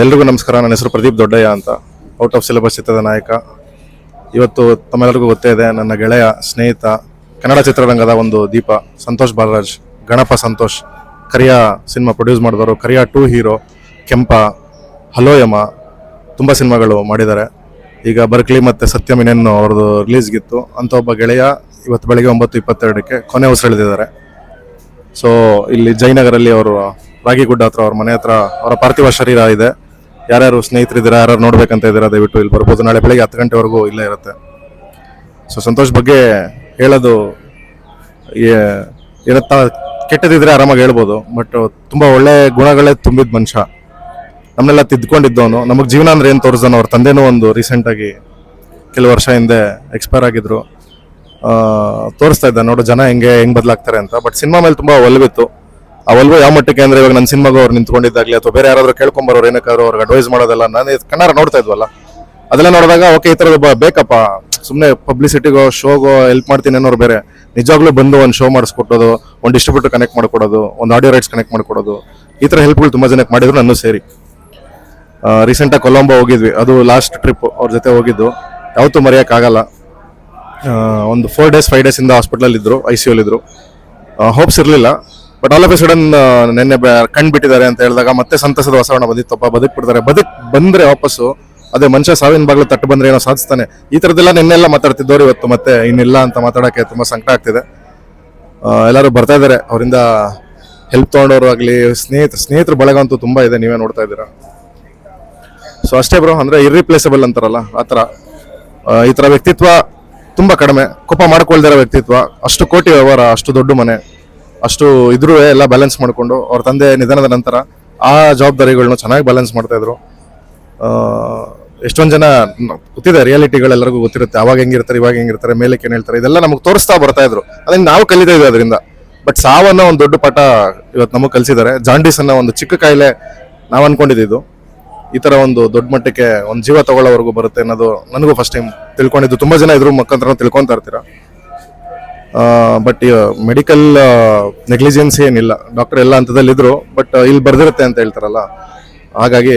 ಎಲ್ರಿಗೂ ನಮಸ್ಕಾರ. ನನ್ನ ಹೆಸರು ಪ್ರದೀಪ್ ದೊಡ್ಡಯ್ಯ ಅಂತ. ಔಟ್ ಆಫ್ ಸಿಲೆಬಸ್ ಚಿತ್ರದ ನಾಯಕ. ಇವತ್ತು ತಮ್ಮೆಲ್ಲರಿಗೂ ಗೊತ್ತೇ ಇದೆ, ನನ್ನ ಗೆಳೆಯ, ಸ್ನೇಹಿತ, ಕನ್ನಡ ಚಿತ್ರರಂಗದ ಒಂದು ದೀಪ, ಸಂತೋಷ್ ಬಾಲರಾಜ್, ಗಣಪ ಸಂತೋಷ್, ಕರಿಯಾ ಸಿನಿಮಾ ಪ್ರೊಡ್ಯೂಸ್ ಮಾಡಿದವರು, ಕರಿಯ ಟೂ ಹೀರೋ ಕೆಂಪ ಹಲೋಯಮ ತುಂಬ ಸಿನಿಮಾಗಳು ಮಾಡಿದ್ದಾರೆ. ಈಗ ಬರ್ಕ್ಲಿ ಮತ್ತು ಸತ್ಯಂ ಇನ್ನೇನು ಅವ್ರದ್ದು ರಿಲೀಸ್ಗಿತ್ತು ಅಂತ ಒಬ್ಬ ಗೆಳೆಯ ಇವತ್ತು ಬೆಳಗ್ಗೆ ಒಂಬತ್ತು ಇಪ್ಪತ್ತೆರಡಕ್ಕೆ ಕೊನೆ ಉಸಿರೆಳೆದಿದ್ದಾರೆ ಸೊ ಇಲ್ಲಿ ಜಯನಗರಲ್ಲಿ ಅವರು ರಾಗಿಗುಡ್ಡ ಹತ್ರ ಅವ್ರ ಮನೆ ಹತ್ರ ಅವರ ಪಾರ್ಥಿವ ಶರೀರ ಇದೆ. ಯಾರ್ಯಾರು ಸ್ನೇಹಿತರಿದ್ದೀರಾ ಯಾರು ನೋಡ್ಬೇಕಂತ ಇದ್ದೀರಾ, ದಯವಿಟ್ಟು ಇಲ್ಲಿ ಬರ್ಬೋದು. ನಾಳೆ ಬೆಳಗ್ಗೆ ಹತ್ತು ಗಂಟೆವರೆಗೂ ಇಲ್ಲೇ ಇರುತ್ತೆ. ಸೊ ಸಂತೋಷ್ ಬಗ್ಗೆ ಹೇಳೋದು ಏನತ್ತ ಕೆಟ್ಟದಿದ್ರೆ ಆರಾಮಾಗಿ ಹೇಳ್ಬೋದು ಬಟ್ ತುಂಬ ಒಳ್ಳೆ ಗುಣಗಳೇ ತುಂಬಿದ ಮನುಷ್ಯ. ನಮ್ಮನ್ನೆಲ್ಲ ತಿದ್ಕೊಂಡಿದ್ದವನು. ನಮಗೆ ಜೀವನ ಅಂದ್ರೆ ಏನು ತೋರಿಸ್ದನು? ಅವ್ರ ತಂದೆನೂ ಒಂದು ರೀಸೆಂಟಾಗಿ ಕೆಲವು ವರ್ಷ ಹಿಂದೆ ಎಕ್ಸ್ಪೈರ್ ಆಗಿದ್ರು. ತೋರಿಸ್ತಾ ಇದ್ದ, ನೋಡು ಜನ ಹೆಂಗೆ, ಹೆಂಗ್ ಬದಲಾಗ್ತಾರೆ ಅಂತ. ಬಟ್ ಸಿನಿಮಾ ಮೇಲೆ ತುಂಬ ಒಲವಿತ್ತು. ಒಲವು ಯಾವ ಮಟ್ಟಕ್ಕೆ ಅಂದ್ರೆ ಇವಾಗ ನನ್ನ ಸಿನಿಮಾಗ ಅವ್ರು ನಿಂತ್ಕೊಂಡಿದ್ದಾಗ್ಲಿ ಅಥವಾ ಬೇರೆ ಯಾರಾದ್ರೂ ಕೇಳ್ಕೊಂಬರೋರು ಏನಕ್ಕಾದ್ರು ಅವ್ರಿಗೆ ಅಡ್ವೈಸ್ ಮಾಡೋದಲ್ಲ, ನಾನು ಕನ್ನಡ ನೋಡ್ತಾ ಇದ್ವಲ್ಲ, ಅದೆಲ್ಲ ನೋಡಿದಾಗ ಓಕೆ ಈ ಥರದ್ದು ಬೇಕಪ್ಪ ಸುಮ್ಮನೆ ಪಬ್ಲಿಸಿಟಿಗೋ ಶೋಗೋ ಹೆಲ್ಪ್ ಮಾಡ್ತೀನಿ ಅನ್ನೋರು ಬೇರೆ. ನಿಜವಾಗ್ಲೂ ಬಂದು ಒಂದು ಶೋ ಮಾಡಿಸ್ಕೊಟ್ಟೋದು, ಒಂದು ಡಿಸ್ಟ್ರಿಬ್ಯೂಟರ್ ಕನೆಕ್ಟ್ ಮಾಡ್ಕೊಡೋದು, ಒಂದು ಆಡಿಯೋ ರೈಟ್ಸ್ ಕನೆಕ್ಟ್ ಮಾಡ್ಕೊಡೋದು, ಈ ಥರ ಹೆಲ್ಪ್ಗಳು ತುಂಬ ಜನಕ್ಕೆ ಮಾಡಿದ್ರು ನಾನು ಸೇರಿ. ರೀಸೆಂಟಾಗಿ ಕೊಲಂಬೋ ಹೋಗಿದ್ವಿ, ಅದು ಲಾಸ್ಟ್ ಟ್ರಿಪ್ ಅವ್ರ ಜೊತೆ ಹೋಗಿದ್ದು, ಯಾವತ್ತೂ ಮರೆಯೋಕ್ಕಾಗಲ್ಲ. ಒಂದು ಫೋರ್ ಡೇಸ್ ಫೈವ್ ಡೇಸ್ ಇಂದ ಹಾಸ್ಪಿಟಲ್ ಇದ್ರು ಐ ಸಿ ಇದ್ರು ಹೋಪ್ಸ್ ಇರಲಿಲ್ಲ but all of a sudden ನಿನ್ನೆ ಕಣ್ ಬಿಟ್ಟಿದ್ದಾರೆ ಅಂತ ಹೇಳಿದಾಗ ಮತ್ತೆ ಸಂತಸದ ವಾತಾವರಣ ಬಂದಿತ್ತಪ್ಪ ಬದುಕ್ಬಿಡ್ತಾರೆ ಬದುಕ್ ಬಂದ್ರೆ ವಾಪಸ್ಸು. ಅದೇ ಮನುಷ್ಯ ಸಾವಿನ ಬಾಗ್ಲು ತಟ್ಟು ಬಂದ್ರೆ ಏನೋ ಸಾಧಿಸ್ತಾನೆ. ಈ ಥರದ್ದೆಲ್ಲ ನಿನ್ನೆಲ್ಲ ಮಾತಾಡ್ತಿದ್ದವ್ರು ಇವತ್ತು ಮತ್ತೆ ಇನ್ನಿಲ್ಲ ಅಂತ ಮಾತಾಡೋಕ್ಕೆ ತುಂಬಾ ಸಂಕಟ ಆಗ್ತಿದೆ. ಎಲ್ಲರೂ ಬರ್ತಾ ಇದ್ದಾರೆ. ಅವರಿಂದ ಹೆಲ್ಪ್ ತೊಗೊಂಡವ್ರು ಆಗಲಿ, ಸ್ನೇಹಿತ, ಸ್ನೇಹಿತರ ಬಳಗ ಅಂತೂ ತುಂಬಾ ಇದೆ. ನೀವೇ ನೋಡ್ತಾ ಇದ್ದೀರಾ. ಸೊ ಅಷ್ಟೇ ಬ್ರೋ ಅಂದ್ರೆ ಇರ್ರಿಪ್ಲೇಸಬಲ್ ಅಂತಾರಲ್ಲ, ಆ ಥರ. ಈ ಥರ ವ್ಯಕ್ತಿತ್ವ ತುಂಬಾ ಕಡಿಮೆ. ಕೋಪ ಮಾಡ್ಕೊಳ್ದಿರೋ ವ್ಯಕ್ತಿತ್ವ. ಅಷ್ಟು ಕೋಟಿ ವ್ಯವಹಾರ, ಅಷ್ಟು ದೊಡ್ಡ ಮನೆ. ಅಷ್ಟು ಇದ್ರೂ ಎಲ್ಲ ಬ್ಯಾಲೆನ್ಸ್ ಮಾಡಿಕೊಂಡು ಅವ್ರ ತಂದೆ ನಿಧನದ ನಂತರ ಆ ಜವಾಬ್ದಾರಿಗಳನ್ನ ಚೆನ್ನಾಗಿ ಬ್ಯಾಲೆನ್ಸ್ ಮಾಡ್ತಾ ಇದ್ರು. ಎಷ್ಟೊಂದು ಜನ ಗೊತ್ತಿದೆ ರಿಯಾಲಿಟಿಗಳೆಲ್ಲರಿಗೂ ಗೊತ್ತಿರುತ್ತೆ, ಅವಾಗ ಹೆಂಗಿರ್ತಾರೆ, ಇವಾಗ ಹೆಂಗಿರ್ತಾರೆ ಏನು ಹೇಳ್ತಾರೆ, ಇದೆಲ್ಲ ನಮಗೆ ತೋರಿಸ್ತಾ ಬರ್ತಾ ಇದ್ರು. ಅದನ್ನ ನಾವು ಕಲಿತಾ ಇದ್ವಿ ಅದರಿಂದ. ಬಟ್ ಸಾವನ್ನ ಒಂದು ದೊಡ್ಡ ಪಾಠ ಇವತ್ತು ನಮಗೆ ಕಲಿಸಿದ್ದಾರೆ. ಜಾಂಡೀಸ್ ಅನ್ನೋ ಒಂದು ಚಿಕ್ಕ ಕಾಯಿಲೆ ನಾವು ಅನ್ಕೊಂಡಿದ್ದು. ಈ ತರ ಒಂದು ದೊಡ್ಡ ಮಟ್ಟಕ್ಕೆ ಒಂದು ಜೀವ ತಗೊಳ್ಳೋವರೆಗೂ ಬರುತ್ತೆ ಅನ್ನೋದು ನನಗೂ ಫಸ್ಟ್ ಟೈಮ್ ತಿಳ್ಕೊಂಡಿದ್ದು. ತುಂಬಾ ಜನ ಇದ್ರ ಮುಖಾಂತರ ತಿಳ್ಕೊಂತಾ ಇರ್ತೀರಾ? ಬಟ್ ಮೆಡಿಕಲ್ ನೆಗ್ಲಿಜೆನ್ಸ್ ಏನಿಲ್ಲ. ಡಾಕ್ಟರ್ ಎಲ್ಲ ಹಂತದಲ್ಲಿ ಇದ್ರು ಬಟ್ ಇಲ್ಲಿ ಬರ್ದಿರುತ್ತೆ ಅಂತ ಹೇಳ್ತಾರಲ್ಲ. ಹಾಗಾಗಿ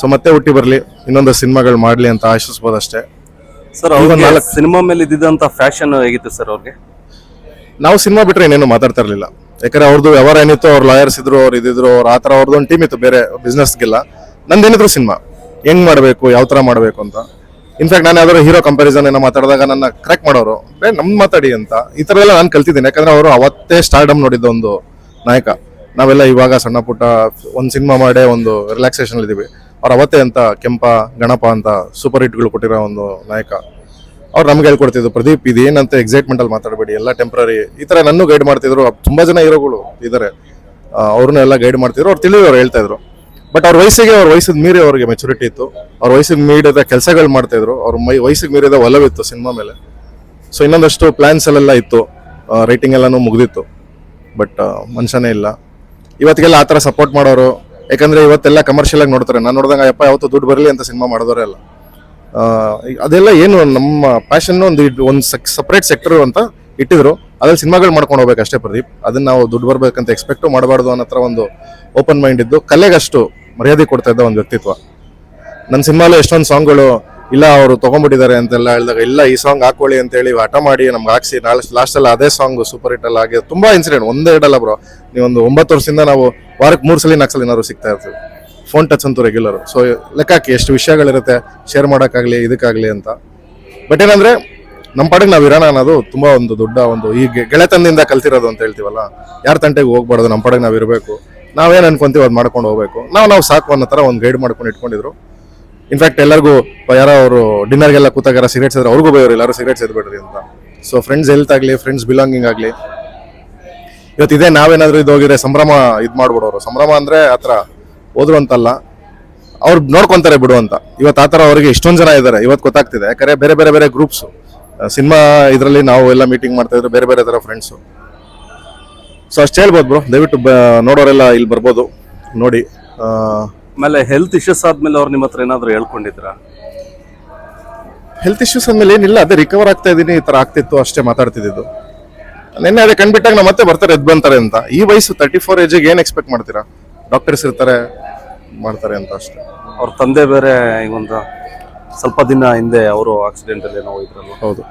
ಸೊ ಮತ್ತೆ ಹುಟ್ಟಿ ಬರಲಿ ಇನ್ನೊಂದು ಸಿನಿಮಾಗಳು ಮಾಡಲಿ ಅಂತ ಆಶಿಸ್ಬೋದು ಅಷ್ಟೇ. ಸರ್ ಅವ್ರಿಗೆ ನಾಲ್ಕು- ಸಿನಿಮಾ ಮೇಲೆ ಇದ್ದಿದ್ದಂಥ ಫ್ಯಾಷನ್ ಹೇಗಿತ್ತು ಸರ್ ಅವ್ರಿಗೆ? ನಾವು ಸಿನಿಮಾ ಬಿಟ್ರೆ ಏನೇನು ಮಾತಾಡ್ತಾ ಇರಲಿಲ್ಲ. ಯಾಕಂದ್ರೆ ಅವ್ರದ್ದು ವ್ಯವಹಾರ ಏನಿತ್ತು ಅವ್ರ ಲಾಯರ್ಸ್ ಇದ್ರು ಅವ್ರು ಇದಿದ್ರು ಅವ್ರ ಆ ಥರ ಅವ್ರದ್ದು ಒಂದು ಟೀಮ್ ಇತ್ತು ಬೇರೆ ಬಿಸ್ನೆಸ್ಗೆಲ್ಲ ನಂದೇನಿದ್ರು ಸಿನಿಮಾ. ಹೆಂಗ್ ಮಾಡಬೇಕು ಯಾವ ಥರ ಮಾಡಬೇಕು ಅಂತ. ಇನ್ಫ್ಯಾಕ್ಟ್ ನಾನು ಯಾವ್ದಾದ್ರು ಹೀರೋ ಕಂಪ್ಯಾರಿಸನ್ ಏನೋ ಮಾತಾಡಿದಾಗ ನನ್ನ ಕರೆಕ್ಟ್ ಮಾಡೋರು. ಬೇ ನಮ್ಮ ಮಾತಾಡಿ ಅಂತ. ಈ ಥರ ಎಲ್ಲ ನಾನು ಕಲ್ತಿದ್ದೀನಿ. ಯಾಕಂದ್ರೆ ಅವರು ಅವತ್ತೇ ಸ್ಟಾರ್ಡಮ್ ನೋಡಿದ್ದ ಒಂದು ನಾಯಕ. ನಾವೆಲ್ಲ ಇವಾಗ ಸಣ್ಣ ಪುಟ್ಟ ಒಂದು ಸಿನಿಮಾ ಮಾಡೇ ಒಂದು ರಿಲ್ಯಾಕ್ಸೇಷನ್ ಇದ್ದೀವಿ ಅವ್ರು ಅವತ್ತೇ ಅಂತ ಕೆಂಪ, ಗಣಪ ಅಂತ ಸೂಪರ್ ಹಿಟ್ಗಳು ಕೊಟ್ಟಿರೋ ಒಂದು ನಾಯಕ. ಅವ್ರು ನಮ್ಗೆ ಹೇಳ್ಕೊಡ್ತಿದ್ರು, ಪ್ರದೀಪ್ ಇದು ಏನಂತ ಎಕ್ಸೈಟ್ಮೆಂಟ್ ಅಲ್ಲಿ ಮಾತಾಡಬೇಡಿ. ಎಲ್ಲ ಟೆಂಪ್ರರಿ ಈ ಥರ ನನ್ನೂ ಗೈಡ್ ಮಾಡ್ತಿದ್ರು. ತುಂಬಾ ಜನ ಹೀರೋಗಳು ಇದಾರೆ. ಅವ್ರನ್ನ ಎಲ್ಲ ಗೈಡ್ ಮಾಡ್ತಿದ್ರು. ಅವ್ರು ತಿಳಿದವ್ರು ಹೇಳ್ತಾ ಇದ್ರು. ಬಟ್ ಅವ್ರ ವಯಸ್ಸಿಗೆ ಅವ್ರ ವಯಸ್ಸಿಗೆ ಮೀರಿ ಅವ್ರಿಗೆ ಮೆಚುರಿಟಿ ಇತ್ತು. ಅವ್ರ ವಯಸ್ಸಿಗೆ ಮೀರಿದ ಕೆಲಸಗಳು ಮಾಡ್ತಾ ಇದ್ರು. ಅವ್ರ ಮೈ, ವಯಸ್ಸಿಗೆ ಮೀರಿದ ಒಲವಿತ್ತು ಸಿನಿಮಾ ಮೇಲೆ. ಸೊ ಇನ್ನೊಂದಷ್ಟು ಪ್ಲಾನ್ಸ್ ಅಲ್ಲೆಲ್ಲ ಇತ್ತು. ರೈಟಿಂಗ್ ಎಲ್ಲಾನು ಮುಗ್ದಿತ್ತು. ಬಟ್ ಮನುಷ್ಯನೇ ಇಲ್ಲ. ಇವತ್ತಿಗೆಲ್ಲ ಆ ಥರ ಸಪೋರ್ಟ್ ಮಾಡೋರು, ಯಾಕಂದರೆ ಇವತ್ತೆಲ್ಲ ಕಮರ್ಷಿಯಲ್ ಆಗಿ ನೋಡ್ತಾರೆ. ನಾನು ನೋಡಿದಾಗ ಅಪ್ಪ ಯಾವತ್ತೂ ದುಡ್ಡು ಬರಲಿ ಅಂತ ಸಿನಿಮಾ ಮಾಡಿದವರೇ ಅಲ್ಲ ಅದೆಲ್ಲ ಏನು ನಮ್ಮ ಪ್ಯಾಷನ್ನು ಒಂದು ಒಂದು ಸಪ್ರೇಟ್ ಸೆಕ್ಟರ್ ಅಂತ ಇಟ್ಟಿದ್ರು. ಅದ್ರಲ್ಲಿ ಸಿನಿಮಾಗಳು ಮಾಡ್ಕೊಂಡು ಹೋಗ್ಬೇಕು ಅಷ್ಟೇ ಪ್ರದೀಪ್. ಅದನ್ನ ನಾವು ದುಡ್ಡು ಬರಬೇಕಂತ ಎಕ್ಸ್ಪೆಕ್ಟು ಮಾಡಬಾರ್ದು ಅನ್ನೋ ಒಂದು ಓಪನ್ ಮೈಂಡ್ ಇದ್ದು, ಕಲೆಗಷ್ಟು ಮರ್ಯಾದೆ ಕೊಡ್ತಾ ಇದ್ದ ಒಂದು ವ್ಯಕ್ತಿತ್ವ. ನನ್ನ ಸಿನಿಮಾಲು ಎಷ್ಟೊಂದು ಸಾಂಗ್ಗಳು, ಇಲ್ಲ, ಅವರು ತೊಗೊಂಡ್ಬಿಟ್ಟಿದ್ದಾರೆ ಅಂತೆಲ್ಲ ಹೇಳಿದಾಗ, ಇಲ್ಲ, ಈ ಸಾಂಗ್ ಹಾಕೊಳ್ಳಿ ಅಂತ ಹೇಳಿ ಹಠ ಮಾಡಿ ನಮ್ಗೆ ಹಾಕ್ಸಿ, ನಾಳೆ ಅಲ್ಲಿ ಅದೇ ಸಾಂಗ್ ಸೂಪರ್ ಹಿಟ್ ಎಲ್ಲ ಆಗಿ ತುಂಬಾ ಇನ್ಸಿಡೆಂಟ್, ಒಂದೇ ಎರಡಲ್ಲ ಬ್ರೋ. ನೀವೊಂದು ಒಂಬತ್ತು ವರ್ಷದಿಂದ ನಾವು ವಾರಕ್ಕೆ ಮೂರು ಸಲ ನಾಲ್ಕು ಸಲ ಏನಾದ್ರು ಸಿಗ್ತಾ ಇರ್ತೀವಿ. ಫೋನ್ ಟಚ್ ಅಂತೂ ರೆಗ್ಯುಲರ್ ಸೊ ಲೆಕ್ಕಾಕಿ ಎಷ್ಟು ವಿಷಯಗಳಿರುತ್ತೆ ಶೇರ್ ಮಾಡೋಕ್ಕಾಗಲಿ, ಇದಕ್ಕಾಗಲಿ ಅಂತ. ಬಟ್ ಏನಂದ್ರೆ ನಮ್ಮ ಪಾಡಿಗೆ ನಾವು ಇರೋಣ ಅನ್ನೋದು ತುಂಬ ಒಂದು ದೊಡ್ಡ ಒಂದು ಈ ಗೆಳೆತನದಿಂದ ಕಲ್ತಿರೋದು ಅಂತ ಹೇಳ್ತೀವಲ್ಲ, ಯಾರ ತಂಟೆಗೆ ಹೋಗ್ಬಾರ್ದು ನಮ್ಮ ಪಾಡಿಗೆ ನಾವು ಇರಬೇಕು. ನಾವೇನು ಅನ್ಕೊಂತೀವಿ ಅದು ಮಾಡ್ಕೊಂಡು ಹೋಗ್ಬೇಕು. ನಾವು ನಾವು ಸಾಕು ಅನ್ನೋ ಥರ ಒಂದು ಗೈಡ್ ಮಾಡ್ಕೊಂಡು ಇಟ್ಕೊಂಡಿದ್ರು. ಇನ್ಫ್ಯಾಕ್ಟ್ ಎಲ್ಲರಿಗೂ ಯಾರೋ ಅವರು ಡಿನ್ನರ್ಗೆಲ್ಲ ಕೂತಾಗಾರ ಸಿಗರೇಟ್ಸ್ ಇದ್ರೆ ಅವ್ರಿಗೂ ಬೇರೆ ಎಲ್ಲರೂ ಸಿಗರೇಟ್ಸ್ ಎದ್ಬಿಡ್ರಿ ಅಂತ. ಸೊ ಫ್ರೆಂಡ್ಸ್ ಹೆಲ್ತ್ ಆಗಲಿ ಫ್ರೆಂಡ್ಸ್ ಬಿಲಾಂಗಿಂಗ್ ಆಗಲಿ ಇವತ್ತು ಇದೇ ನಾವೇನಾದ್ರೂ ಇದು ಹೋಗಿದ್ರೆ ಸಂಭ್ರಮ ಇದು ಮಾಡ್ಬಿಡೋರು. ಸಂಭ್ರಮ ಅಂದ್ರೆ ಆತರ ಹೋದ್ರು ಅಂತಲ್ಲ, ಅವ್ರು ನೋಡ್ಕೊತಾರೆ ಬಿಡು ಅಂತ. ಇವತ್ತು ಆತರ ಅವರಿಗೆ ಇಷ್ಟೊಂದು ಜನ ಇದ್ದಾರೆ ಇವತ್ತು ಗೊತ್ತಾಗ್ತಿದೆ. ಯಾಕಂದರೆ ಬೇರೆ ಬೇರೆ ಬೇರೆ ಗ್ರೂಪ್ಸು ಸಿನಿಮಾ ಇದರಲ್ಲಿ ನಾವು ಎಲ್ಲ ಮೀಟಿಂಗ್ ಮಾಡ್ತಾ ಇದ್ರು, ಬೇರೆ ಬೇರೆ ತರ ಫ್ರೆಂಡ್ಸು ಸೊ ಅಷ್ಟು ಹೇಳ್ಬೋದು ಬ್ರೋ ದಯವಿಟ್ಟು ನೋಡೋರೆಲ್ಲ ಇಲ್ಲಿ ಬರ್ಬೋದು. ನೋಡಿ ಆಮೇಲೆ ಹೆಲ್ತ್ ಇಶ್ಯೂಸ್ ಆದ್ಮೇಲೆ ಅವ್ರು ನಿಮ್ಮ ಹತ್ರ ಏನಾದರೂ ಹೇಳ್ಕೊಂಡಿದ್ರ ಹೆಲ್ತ್ ಇಶ್ಯೂಸ್ ಅಂದಮೇಲೆ ಏನಿಲ್ಲ ಅದೇ ರಿಕವರ್ ಆಗ್ತಾ ಇದ್ದೀನಿ ಈ ಥರ ಆಗ್ತಿತ್ತು ಅಷ್ಟೇ ಮಾತಾಡ್ತಿದ್ದು ನಿನ್ನೆ ಅದೇ ಕಂಡುಬಿಟ್ಟಾಗ ನಮ್ಮ ಮತ್ತೆ ಬರ್ತಾರೆ ಎದ್ದು ಬಂತಾರೆ ಅಂತ. ಈ ವಯಸ್ಸು ತರ್ಟಿ ಫೋರ್ ಏಜಿಗೆ ಏನು ಎಕ್ಸ್ಪೆಕ್ಟ್ ಮಾಡ್ತೀರಾ? ಡಾಕ್ಟರ್ಸ್ ಇರ್ತಾರೆ ಮಾಡ್ತಾರೆ ಅಂತ ಅಷ್ಟೇ. ಅವ್ರ ತಂದೆ ಬೇರೆ ಈಗ ಒಂದು ಸ್ವಲ್ಪ ದಿನ ಹಿಂದೆ ಅವರು ಆಕ್ಸಿಡೆಂಟಲ್ಲಿ ಏನೋ ಹೋಗಿದ್ರಲ್ವ ಹೌದು.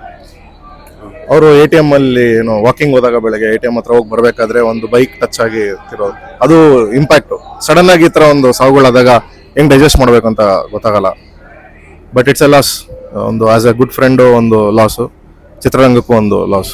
ಅವರು ಎ ಟಿ ಎಂ ಅಲ್ಲಿ ಏನು ವಾಕಿಂಗ್ ಹೋದಾಗ ಬೆಳಗ್ಗೆ ಎ ಟಿ ಎಂ ಹತ್ರ ಹೋಗಿ ಬರಬೇಕಾದ್ರೆ ಒಂದು ಬೈಕ್ ಟಚ್ ಆಗಿ ತಿರೋದು ಅದು ಇಂಪ್ಯಾಕ್ಟ್ ಸಡನ್ ಆಗಿ ಈ ಥರ ಒಂದು ಸಾವುಗಳಾದಾಗ ಹೆಂಗ್ ಡೈಜೆಸ್ಟ್ ಮಾಡಬೇಕು ಅಂತ ಗೊತ್ತಾಗಲ್ಲ. ಬಟ್ ಇಟ್ಸ್ ಎ ಲಾಸ್ ಒಂದು ಆಸ್ ಎ ಗುಡ್ ಫ್ರೆಂಡು ಒಂದು ಲಾಸ್ ಚಿತ್ರರಂಗಕ್ಕೂ ಒಂದು ಲಾಸ್